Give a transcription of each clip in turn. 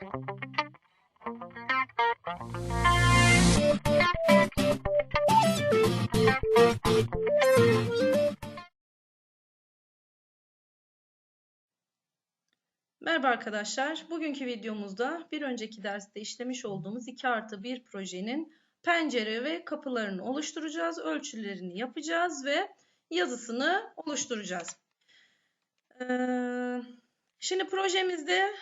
Merhaba arkadaşlar. Bugünkü videomuzda bir önceki derste işlemiş olduğumuz 2 artı 1 projenin pencere ve kapılarını oluşturacağız. Ölçülerini yapacağız ve yazısını oluşturacağız. Ee, şimdi projemizde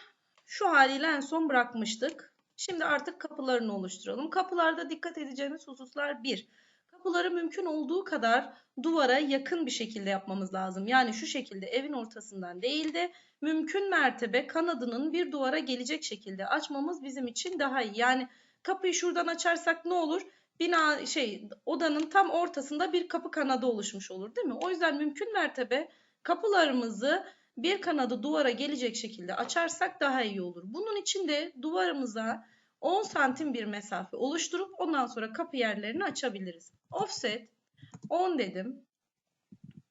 şu haliyle en son bırakmıştık. Şimdi artık kapılarını oluşturalım. Kapılarda dikkat edeceğimiz hususlar 1. Kapıları mümkün olduğu kadar duvara yakın bir şekilde yapmamız lazım. Yani şu şekilde evin ortasından değil de mümkün mertebe kanadının bir duvara gelecek şekilde açmamız bizim için daha iyi. Yani kapıyı şuradan açarsak ne olur? Bina şey odanın tam ortasında bir kapı kanadı oluşmuş olur değil mi? O yüzden mümkün mertebe kapılarımızı bir kanadı duvara gelecek şekilde açarsak daha iyi olur. Bunun için de duvarımıza 10 santim bir mesafe oluşturup ondan sonra kapı yerlerini açabiliriz. Offset 10 dedim.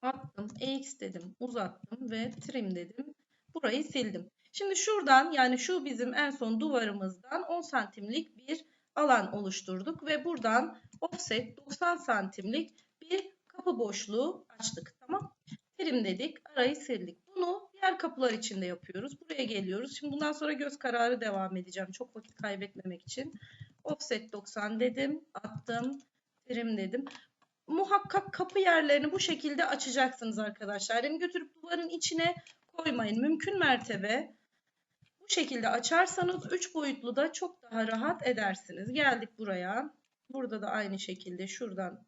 Attım. EX dedim. Uzattım ve trim dedim. Burayı sildim. Şimdi şuradan yani şu bizim en son duvarımızdan 10 santimlik bir alan oluşturduk ve buradan offset 90 santimlik bir kapı boşluğu açtık. Tamam. Trim dedik. Arayı sildik. Diğer kapılar için de yapıyoruz. Buraya geliyoruz. Şimdi bundan sonra göz kararı devam edeceğim. Çok vakit kaybetmemek için. Offset 90 dedim. Attım. Trim dedim. Muhakkak kapı yerlerini bu şekilde açacaksınız arkadaşlar. Yani götürüp duvarın içine koymayın. Mümkün mertebe bu şekilde açarsanız 3 boyutlu da çok daha rahat edersiniz. Geldik buraya. Burada da aynı şekilde şuradan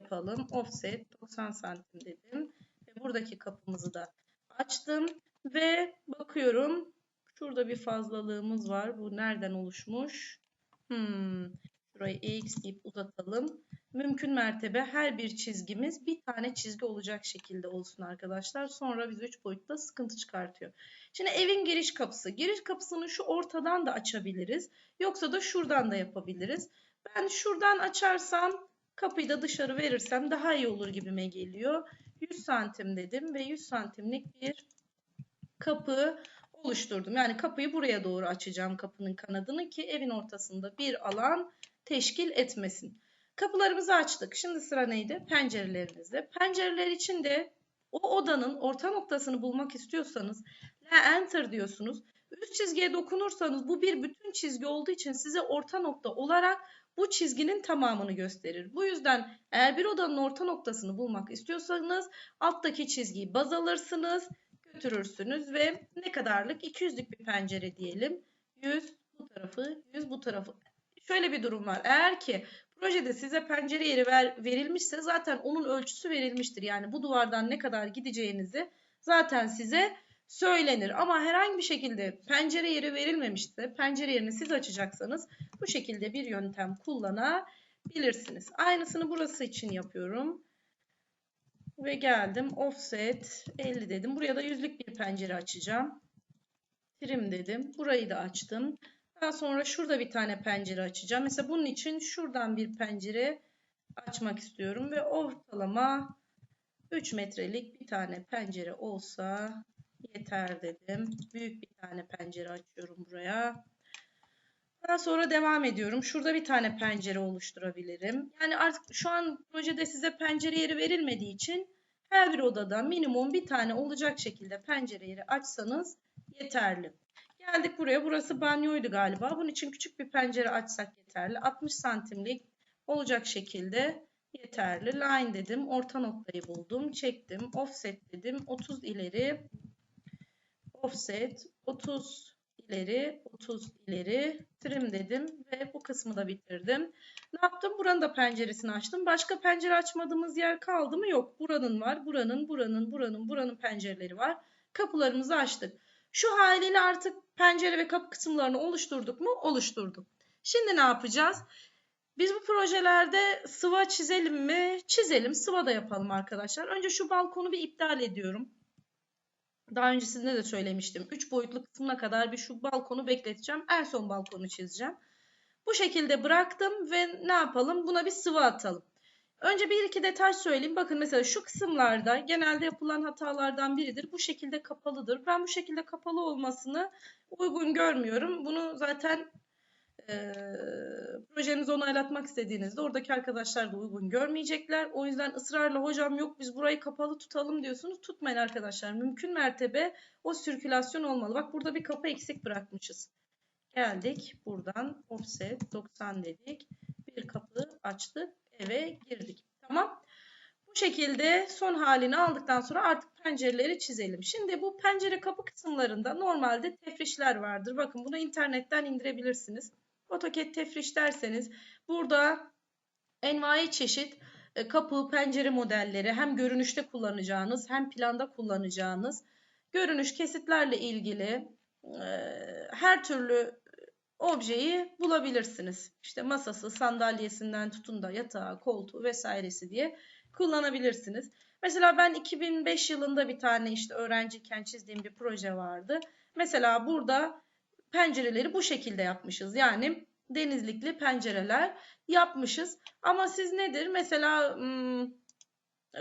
yapalım. Offset 90 santim dedim. Ve buradaki kapımızı da açtım. Ve bakıyorum. Şurada bir fazlalığımız var. Bu nereden oluşmuş? Hmm. Şurayı EX deyip uzatalım mümkün mertebe her bir çizgimiz bir tane çizgi olacak şekilde olsun arkadaşlar. Sonra biz 3 boyutta sıkıntı çıkartıyor. Şimdi evin giriş kapısı. Giriş kapısını şu ortadan da açabiliriz. Yoksa da şuradan da yapabiliriz. Ben şuradan açarsam kapıyı da dışarı verirsem daha iyi olur gibime geliyor. 100 santim dedim ve 100 santimlik bir kapı oluşturdum. Yani kapıyı buraya doğru açacağım kapının kanadını ki evin ortasında bir alan teşkil etmesin. Kapılarımızı açtık. Şimdi sıra neydi? Pencerelerimizde. Pencereler için de o odanın orta noktasını bulmak istiyorsanız enter diyorsunuz. Üst çizgiye dokunursanız bu bir bütün çizgi olduğu için size orta nokta olarak bu çizginin tamamını gösterir. Bu yüzden eğer bir odanın orta noktasını bulmak istiyorsanız alttaki çizgiyi baz alırsınız, götürürsünüz ve ne kadarlık 200'lük bir pencere diyelim. 100 bu tarafı, 100 bu tarafı. Şöyle bir durum var. Eğer ki Projede size pencere yeri ver, verilmişse zaten onun ölçüsü verilmiştir. Yani bu duvardan ne kadar gideceğinizi zaten size söylenir. Ama herhangi bir şekilde pencere yeri verilmemişse pencere yerini siz açacaksanız bu şekilde bir yöntem kullanabilirsiniz. Aynısını burası için yapıyorum. Ve geldim offset 50 dedim. Buraya da yüzlük bir pencere açacağım. Trim dedim. Burayı da açtım. Daha sonra şurada bir tane pencere açacağım. Mesela bunun için şuradan bir pencere açmak istiyorum ve ortalama 3 metrelik bir tane pencere olsa yeter dedim. Büyük bir tane pencere açıyorum buraya. Daha sonra devam ediyorum. Şurada bir tane pencere oluşturabilirim. Yani artık şu an projede size pencere yeri verilmediği için her bir odada minimum bir tane olacak şekilde pencere yeri açsanız yeterli. Geldik buraya. Burası banyoydu galiba. Bunun için küçük bir pencere açsak yeterli. 60 santimlik olacak şekilde yeterli. Line dedim. Orta noktayı buldum. Çektim. Offset dedim. 30 ileri. Offset. 30 ileri. 30 ileri. Trim dedim. Ve bu kısmı da bitirdim. Ne yaptım? Buranın da penceresini açtım. Başka pencere açmadığımız yer kaldı mı? Yok. Buranın var. Buranın, buranın, buranın, buranın pencereleri var. Kapılarımızı açtık. Şu haliyle artık pencere ve kapı kısımlarını oluşturduk mu? Oluşturduk. Şimdi ne yapacağız? Biz bu projelerde sıva çizelim mi? Çizelim. Sıva da yapalım arkadaşlar. Önce şu balkonu bir iptal ediyorum. Daha öncesinde de söylemiştim. 3 boyutlu kısmına kadar bir şu balkonu bekleteceğim. En son balkonu çizeceğim. Bu şekilde bıraktım ve ne yapalım? Buna bir sıva atalım. Önce bir iki detay söyleyeyim. Bakın mesela şu kısımlarda genelde yapılan hatalardan biridir. Bu şekilde kapalıdır. Ben bu şekilde kapalı olmasını uygun görmüyorum. Bunu zaten e, projenizi onaylatmak istediğinizde oradaki arkadaşlar da uygun görmeyecekler. O yüzden ısrarla hocam yok biz burayı kapalı tutalım diyorsunuz. Tutmayın arkadaşlar. Mümkün mertebe o sirkülasyon olmalı. Bak burada bir kapı eksik bırakmışız. Geldik buradan offset 90 dedik. Bir kapı açtık eve girdik. Tamam. Bu şekilde son halini aldıktan sonra artık pencereleri çizelim. Şimdi bu pencere kapı kısımlarında normalde tefrişler vardır. Bakın bunu internetten indirebilirsiniz. AutoCAD tefriş derseniz burada envai çeşit e, kapı, pencere modelleri hem görünüşte kullanacağınız hem planda kullanacağınız görünüş kesitlerle ilgili e, her türlü objeyi bulabilirsiniz. İşte masası, sandalyesinden tutun da yatağı, koltuğu vesairesi diye kullanabilirsiniz. Mesela ben 2005 yılında bir tane işte öğrenciyken çizdiğim bir proje vardı. Mesela burada pencereleri bu şekilde yapmışız. Yani denizlikli pencereler yapmışız. Ama siz nedir? Mesela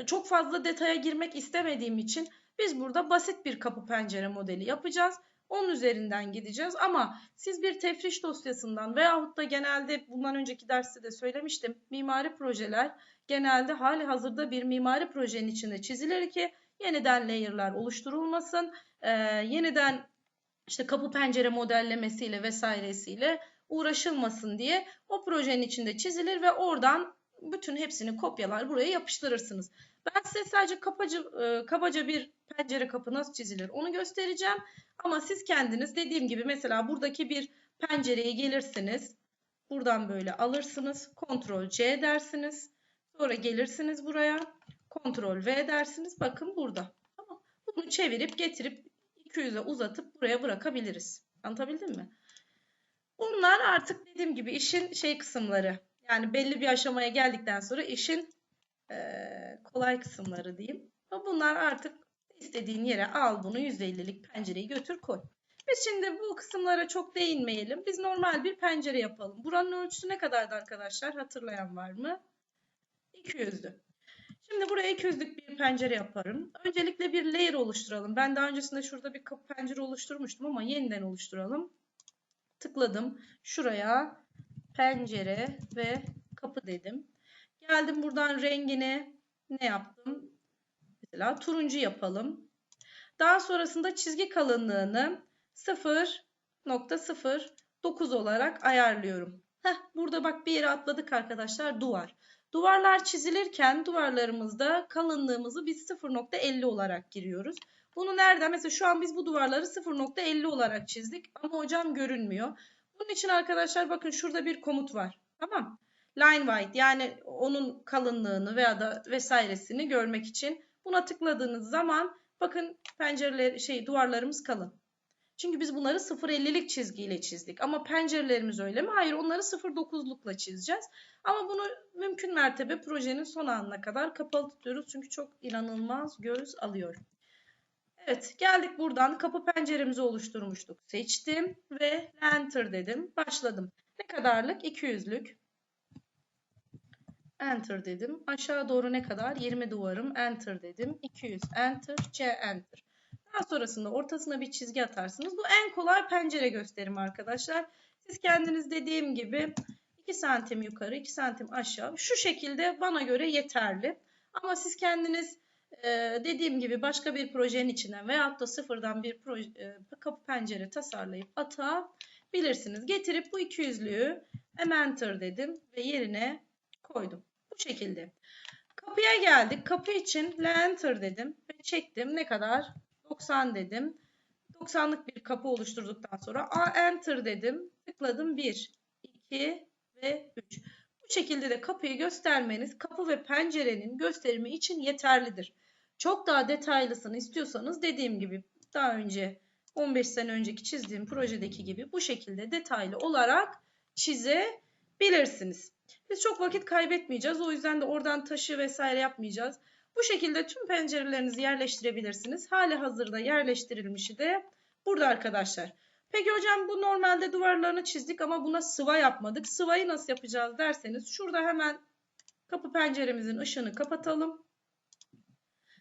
çok fazla detaya girmek istemediğim için biz burada basit bir kapı pencere modeli yapacağız. Onun üzerinden gideceğiz ama siz bir tefriş dosyasından veyahut da genelde bundan önceki derste de söylemiştim mimari projeler genelde hali hazırda bir mimari projenin içinde çizilir ki yeniden layer'lar oluşturulmasın, e, yeniden işte kapı pencere modellemesiyle vesairesiyle uğraşılmasın diye o projenin içinde çizilir ve oradan bütün hepsini kopyalar buraya yapıştırırsınız. Ben size sadece kapacı, e, kabaca bir pencere kapı nasıl çizilir onu göstereceğim. Ama siz kendiniz dediğim gibi mesela buradaki bir pencereye gelirsiniz. Buradan böyle alırsınız. Ctrl C dersiniz. Sonra gelirsiniz buraya. Ctrl V dersiniz. Bakın burada. Bunu çevirip getirip 200'e uzatıp buraya bırakabiliriz. Anlatabildim mi? Bunlar artık dediğim gibi işin şey kısımları. Yani belli bir aşamaya geldikten sonra işin e, kolay kısımları diyeyim. Bunlar artık istediğin yere al bunu %50'lik pencereyi götür koy. Biz şimdi bu kısımlara çok değinmeyelim. Biz normal bir pencere yapalım. Buranın ölçüsü ne kadardı arkadaşlar? Hatırlayan var mı? 200'dü. Şimdi buraya 200'lük bir pencere yaparım. Öncelikle bir layer oluşturalım. Ben daha öncesinde şurada bir kapı pencere oluşturmuştum ama yeniden oluşturalım. Tıkladım. Şuraya pencere ve kapı dedim. Geldim buradan rengini ne yaptım? Mesela turuncu yapalım. Daha sonrasında çizgi kalınlığını 0.09 olarak ayarlıyorum. Heh, burada bak bir yere atladık arkadaşlar duvar. Duvarlar çizilirken duvarlarımızda kalınlığımızı biz 0.50 olarak giriyoruz. Bunu nereden? Mesela şu an biz bu duvarları 0.50 olarak çizdik ama hocam görünmüyor. Bunun için arkadaşlar bakın şurada bir komut var. Tamam. Line white yani onun kalınlığını veya da vesairesini görmek için buna tıkladığınız zaman bakın pencereler şey duvarlarımız kalın. Çünkü biz bunları 0.50'lik çizgiyle çizdik. Ama pencerelerimiz öyle mi? Hayır onları 0.9'lukla çizeceğiz. Ama bunu mümkün mertebe projenin son anına kadar kapalı tutuyoruz. Çünkü çok inanılmaz göz alıyor. Evet geldik buradan kapı penceremizi oluşturmuştuk. Seçtim ve enter dedim. Başladım. Ne kadarlık? 200'lük. Enter dedim. Aşağı doğru ne kadar? 20 duvarım. Enter dedim. 200. Enter. C. Enter. Daha sonrasında ortasına bir çizgi atarsınız. Bu en kolay pencere gösterim arkadaşlar. Siz kendiniz dediğim gibi 2 santim yukarı 2 santim aşağı şu şekilde bana göre yeterli. Ama siz kendiniz e, dediğim gibi başka bir projenin içinden veyahut da sıfırdan bir proje, e, kapı pencere tasarlayıp atabilirsiniz. Getirip bu 200'lüğü enter dedim ve yerine koydum. Bu şekilde. Kapıya geldik. Kapı için enter dedim ve çektim. Ne kadar? 90 dedim. 90'lık bir kapı oluşturduktan sonra A enter dedim. Tıkladım 1, 2 ve 3. Bu şekilde de kapıyı göstermeniz kapı ve pencerenin gösterimi için yeterlidir. Çok daha detaylısını istiyorsanız dediğim gibi daha önce 15 sene önceki çizdiğim projedeki gibi bu şekilde detaylı olarak çizebilirsiniz. Biz çok vakit kaybetmeyeceğiz. O yüzden de oradan taşı vesaire yapmayacağız. Bu şekilde tüm pencerelerinizi yerleştirebilirsiniz. Hali hazırda yerleştirilmişi de burada arkadaşlar. Peki hocam bu normalde duvarlarını çizdik ama buna sıva yapmadık. Sıvayı nasıl yapacağız derseniz şurada hemen kapı penceremizin ışığını kapatalım.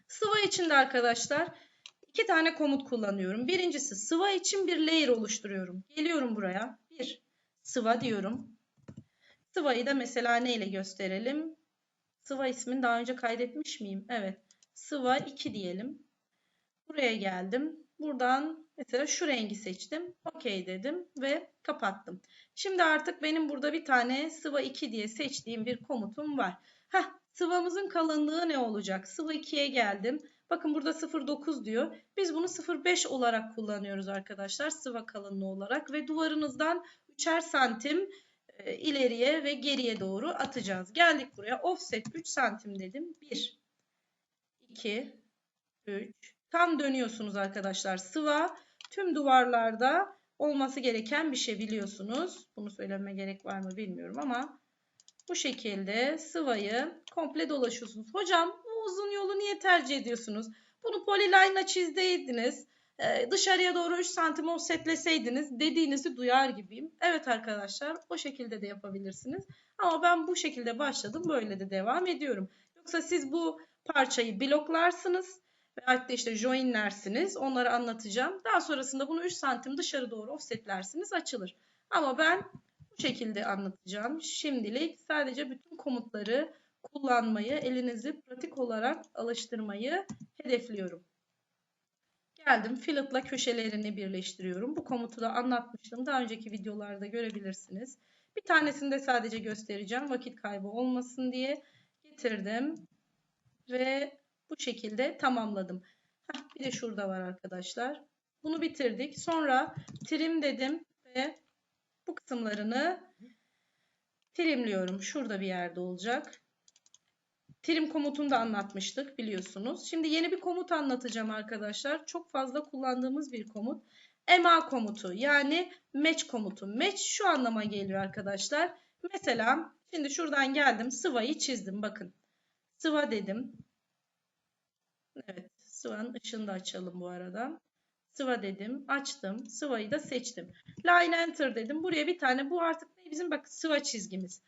Sıva içinde arkadaşlar İki tane komut kullanıyorum. Birincisi sıva için bir layer oluşturuyorum. Geliyorum buraya. Bir sıva diyorum. Sıvayı da mesela neyle gösterelim? Sıva ismini daha önce kaydetmiş miyim? Evet. Sıva 2 diyelim. Buraya geldim. Buradan mesela şu rengi seçtim. OK dedim ve kapattım. Şimdi artık benim burada bir tane sıva 2 diye seçtiğim bir komutum var. Heh, sıvamızın kalınlığı ne olacak? Sıvı 2'ye geldim. Bakın burada 0.9 diyor. Biz bunu 0.5 olarak kullanıyoruz arkadaşlar. Sıva kalınlığı olarak ve duvarınızdan 3'er santim ileriye ve geriye doğru atacağız. Geldik buraya. Offset 3 santim dedim. 1, 2, 3. Tam dönüyorsunuz arkadaşlar. Sıva tüm duvarlarda olması gereken bir şey biliyorsunuz. Bunu söyleme gerek var mı bilmiyorum ama bu şekilde sıvayı komple dolaşıyorsunuz. Hocam bu uzun yolu niye tercih ediyorsunuz? Bunu polyline'la çizdeydiniz. Ee, dışarıya doğru 3 santim offsetleseydiniz dediğinizi duyar gibiyim. Evet arkadaşlar o şekilde de yapabilirsiniz. Ama ben bu şekilde başladım. Böyle de devam ediyorum. Yoksa siz bu parçayı bloklarsınız. Ve hatta işte joinlersiniz. Onları anlatacağım. Daha sonrasında bunu 3 santim dışarı doğru offsetlersiniz. Açılır. Ama ben bu şekilde anlatacağım. Şimdilik sadece bütün komutları kullanmayı, elinizi pratik olarak alıştırmayı hedefliyorum. Geldim fillet'la köşelerini birleştiriyorum. Bu komutu da anlatmıştım. Daha önceki videolarda görebilirsiniz. Bir tanesini de sadece göstereceğim. Vakit kaybı olmasın diye getirdim. Ve bu şekilde tamamladım. Heh, bir de şurada var arkadaşlar. Bunu bitirdik. Sonra trim dedim ve bu kısımlarını trimliyorum. Şurada bir yerde olacak. Trim komutunu da anlatmıştık biliyorsunuz. Şimdi yeni bir komut anlatacağım arkadaşlar. Çok fazla kullandığımız bir komut. MA komutu yani match komutu. Match şu anlama geliyor arkadaşlar. Mesela şimdi şuradan geldim sıvayı çizdim bakın. Sıva dedim. Evet sıvanın ışığını da açalım bu arada. Sıva dedim açtım sıvayı da seçtim. Line enter dedim. Buraya bir tane bu artık bizim bak sıva çizgimiz.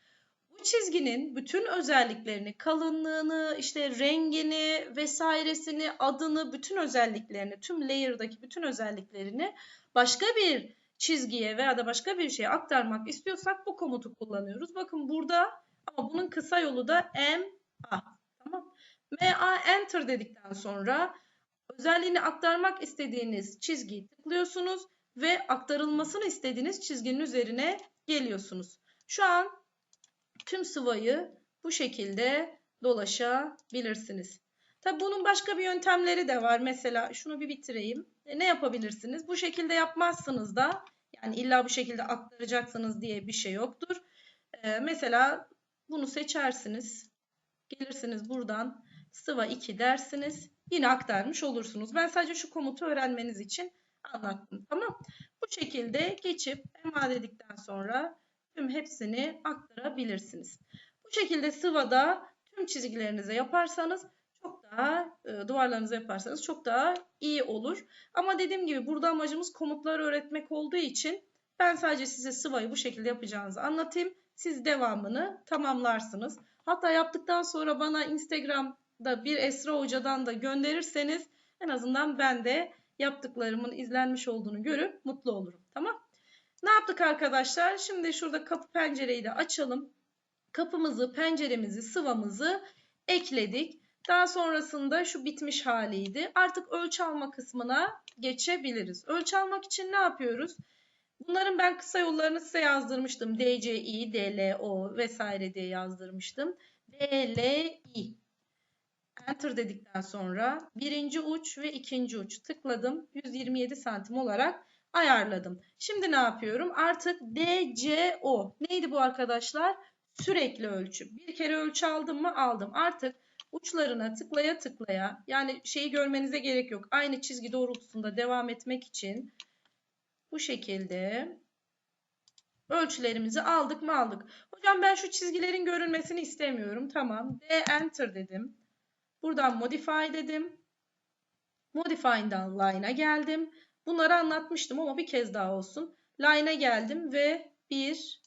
Bu çizginin bütün özelliklerini, kalınlığını, işte rengini vesairesini, adını, bütün özelliklerini, tüm layer'daki bütün özelliklerini başka bir çizgiye veya da başka bir şeye aktarmak istiyorsak bu komutu kullanıyoruz. Bakın burada ama bunun kısa yolu da MA. Tamam. MA enter dedikten sonra özelliğini aktarmak istediğiniz çizgiyi tıklıyorsunuz ve aktarılmasını istediğiniz çizginin üzerine geliyorsunuz. Şu an tüm sıvayı bu şekilde dolaşabilirsiniz. Tabi bunun başka bir yöntemleri de var. Mesela şunu bir bitireyim. E, ne yapabilirsiniz? Bu şekilde yapmazsınız da yani illa bu şekilde aktaracaksınız diye bir şey yoktur. E, mesela bunu seçersiniz. Gelirsiniz buradan sıva 2 dersiniz. Yine aktarmış olursunuz. Ben sadece şu komutu öğrenmeniz için anlattım. Tamam. Bu şekilde geçip ema dedikten sonra tüm hepsini aktarabilirsiniz. Bu şekilde sıvada tüm çizgilerinize yaparsanız çok daha e, duvarlarınıza yaparsanız çok daha iyi olur. Ama dediğim gibi burada amacımız komutları öğretmek olduğu için ben sadece size sıvayı bu şekilde yapacağınızı anlatayım. Siz devamını tamamlarsınız. Hatta yaptıktan sonra bana Instagram'da bir Esra Hoca'dan da gönderirseniz en azından ben de yaptıklarımın izlenmiş olduğunu görüp mutlu olurum. Tamam? Ne yaptık arkadaşlar? Şimdi şurada kapı pencereyi de açalım. Kapımızı, penceremizi, sıvamızı ekledik. Daha sonrasında şu bitmiş haliydi. Artık ölçü alma kısmına geçebiliriz. Ölçü almak için ne yapıyoruz? Bunların ben kısa yollarını size yazdırmıştım. DCI, DLO vesaire diye yazdırmıştım. DLI. Enter dedikten sonra birinci uç ve ikinci uç tıkladım. 127 santim olarak ayarladım. Şimdi ne yapıyorum? Artık DCO. Neydi bu arkadaşlar? Sürekli ölçü. Bir kere ölçü aldım mı? Aldım. Artık uçlarına tıklaya tıklaya yani şeyi görmenize gerek yok. Aynı çizgi doğrultusunda devam etmek için bu şekilde ölçülerimizi aldık mı aldık. Hocam ben şu çizgilerin görünmesini istemiyorum. Tamam. D enter dedim. Buradan modify dedim. Modify'dan line'a geldim. Bunları anlatmıştım ama bir kez daha olsun. Line'a geldim ve 1,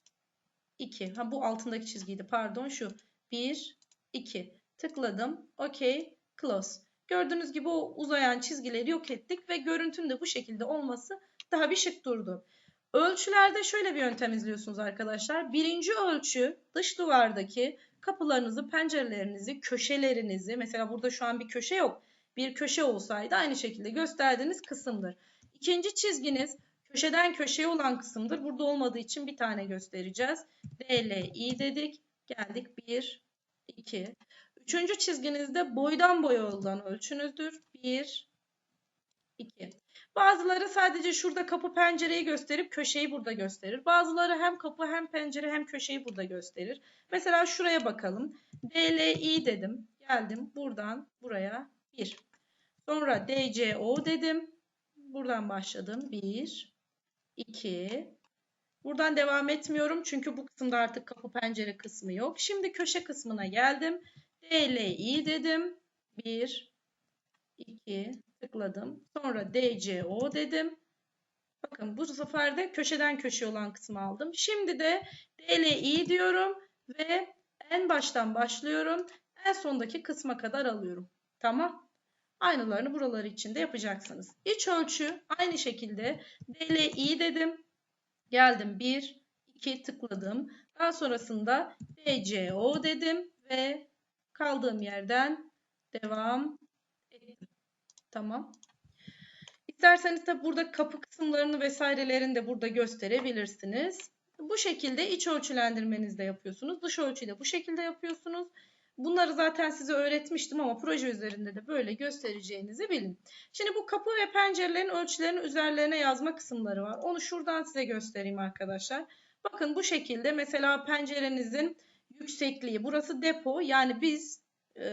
2. Ha bu altındaki çizgiydi pardon şu. 1, 2. Tıkladım. OK. Close. Gördüğünüz gibi o uzayan çizgileri yok ettik ve görüntünün de bu şekilde olması daha bir şık durdu. Ölçülerde şöyle bir yöntem izliyorsunuz arkadaşlar. Birinci ölçü dış duvardaki kapılarınızı, pencerelerinizi, köşelerinizi mesela burada şu an bir köşe yok. Bir köşe olsaydı aynı şekilde gösterdiğiniz kısımdır. İkinci çizginiz köşeden köşeye olan kısımdır. Burada olmadığı için bir tane göstereceğiz. DLI dedik. Geldik 1, 2. Üçüncü çizginizde boydan boya olan ölçünüzdür. 1, 2. Bazıları sadece şurada kapı pencereyi gösterip köşeyi burada gösterir. Bazıları hem kapı hem pencere hem köşeyi burada gösterir. Mesela şuraya bakalım. DLI dedim. Geldim buradan buraya 1. Sonra DCO dedim. Buradan başladım. 1, 2. Buradan devam etmiyorum çünkü bu kısımda artık kapı pencere kısmı yok. Şimdi köşe kısmına geldim. DLI dedim. 1, 2, tıkladım. Sonra DCO dedim. Bakın bu sefer de köşeden köşe olan kısmı aldım. Şimdi de DLI diyorum ve en baştan başlıyorum. En sondaki kısma kadar alıyorum. Tamam. Aynılarını buraları için de yapacaksınız. İç ölçü aynı şekilde DLI dedim. Geldim 1, 2 tıkladım. Daha sonrasında DCO dedim ve kaldığım yerden devam ettim. Tamam. İsterseniz de burada kapı kısımlarını vesairelerini de burada gösterebilirsiniz. Bu şekilde iç ölçülendirmenizi de yapıyorsunuz. Dış ölçüyü de bu şekilde yapıyorsunuz. Bunları zaten size öğretmiştim ama proje üzerinde de böyle göstereceğinizi bilin. Şimdi bu kapı ve pencerelerin ölçülerini üzerlerine yazma kısımları var. Onu şuradan size göstereyim arkadaşlar. Bakın bu şekilde mesela pencerenizin yüksekliği burası depo yani biz e,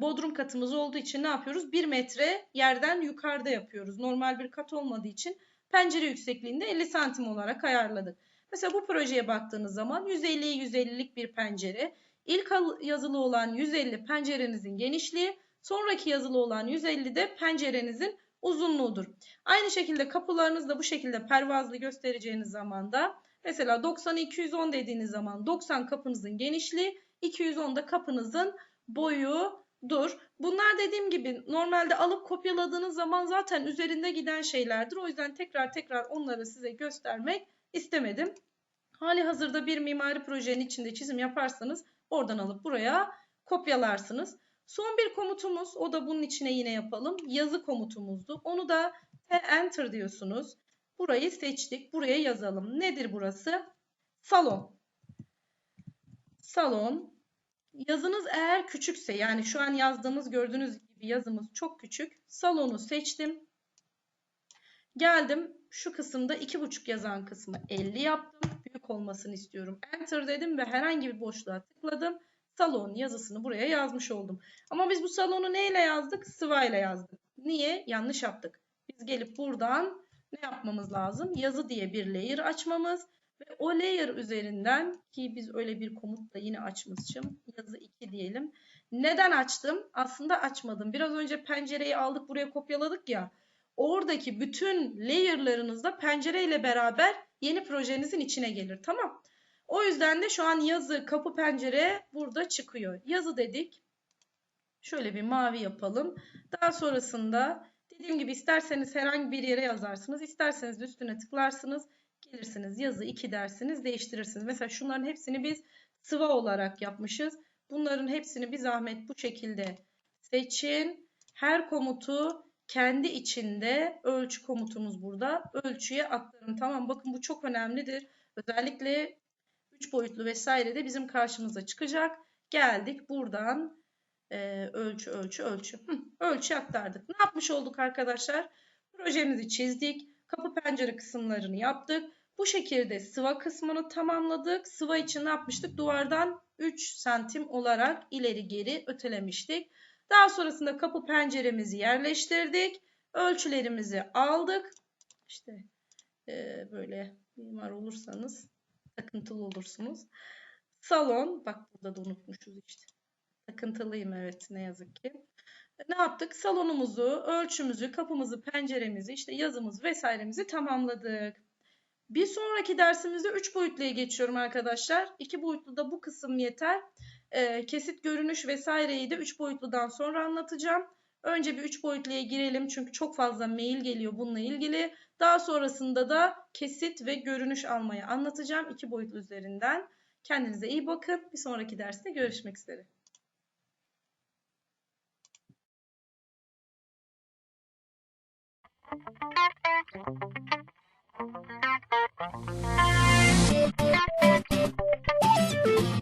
bodrum katımız olduğu için ne yapıyoruz? 1 metre yerden yukarıda yapıyoruz. Normal bir kat olmadığı için pencere yüksekliğinde 50 santim olarak ayarladık. Mesela bu projeye baktığınız zaman 150'ye 150'lik bir pencere. İlk yazılı olan 150 pencerenizin genişliği, sonraki yazılı olan 150 de pencerenizin uzunluğudur. Aynı şekilde kapılarınız da bu şekilde pervazlı göstereceğiniz zaman da mesela 90 210 dediğiniz zaman 90 kapınızın genişliği, 210 da kapınızın boyudur. Bunlar dediğim gibi normalde alıp kopyaladığınız zaman zaten üzerinde giden şeylerdir. O yüzden tekrar tekrar onları size göstermek istemedim. Hali hazırda bir mimari projenin içinde çizim yaparsanız oradan alıp buraya kopyalarsınız. Son bir komutumuz o da bunun içine yine yapalım. Yazı komutumuzdu. Onu da enter diyorsunuz. Burayı seçtik. Buraya yazalım. Nedir burası? Salon. Salon. Yazınız eğer küçükse yani şu an yazdığımız gördüğünüz gibi yazımız çok küçük. Salonu seçtim. Geldim şu kısımda 2,5 yazan kısmı 50 yaptım. Olmasını istiyorum. Enter dedim ve herhangi bir boşluğa tıkladım. Salon yazısını buraya yazmış oldum. Ama biz bu salonu neyle yazdık? Sıva ile yazdık. Niye? Yanlış yaptık. Biz gelip buradan ne yapmamız lazım? Yazı diye bir layer açmamız ve o layer üzerinden ki biz öyle bir komutla yine açmışım. Yazı 2 diyelim. Neden açtım? Aslında açmadım. Biraz önce pencereyi aldık buraya kopyaladık ya oradaki bütün layer'larınız da pencere ile beraber yeni projenizin içine gelir. Tamam. O yüzden de şu an yazı, kapı, pencere burada çıkıyor. Yazı dedik. Şöyle bir mavi yapalım. Daha sonrasında dediğim gibi isterseniz herhangi bir yere yazarsınız. isterseniz üstüne tıklarsınız. Gelirsiniz yazı 2 dersiniz değiştirirsiniz. Mesela şunların hepsini biz sıva olarak yapmışız. Bunların hepsini bir zahmet bu şekilde seçin. Her komutu kendi içinde ölçü komutumuz burada. Ölçüye aktarın. Tamam bakın bu çok önemlidir. Özellikle 3 boyutlu vesaire de bizim karşımıza çıkacak. Geldik buradan e, ölçü ölçü ölçü. Hı, ölçü aktardık. Ne yapmış olduk arkadaşlar? Projemizi çizdik. Kapı pencere kısımlarını yaptık. Bu şekilde sıva kısmını tamamladık. Sıva için ne yapmıştık? Duvardan 3 santim olarak ileri geri ötelemiştik. Daha sonrasında kapı penceremizi yerleştirdik. Ölçülerimizi aldık. İşte e, böyle mimar olursanız takıntılı olursunuz. Salon, bak burada da unutmuşuz işte. Takıntılıyım evet ne yazık ki. Ne yaptık? Salonumuzu, ölçümüzü, kapımızı, penceremizi, işte yazımız vesairemizi tamamladık. Bir sonraki dersimizde 3 boyutluya geçiyorum arkadaşlar. 2 boyutlu da bu kısım yeter e, kesit görünüş vesaireyi de 3 boyutludan sonra anlatacağım. Önce bir 3 boyutluya girelim çünkü çok fazla mail geliyor bununla ilgili. Daha sonrasında da kesit ve görünüş almayı anlatacağım 2 boyutlu üzerinden. Kendinize iyi bakın. Bir sonraki derste görüşmek üzere. Thank you.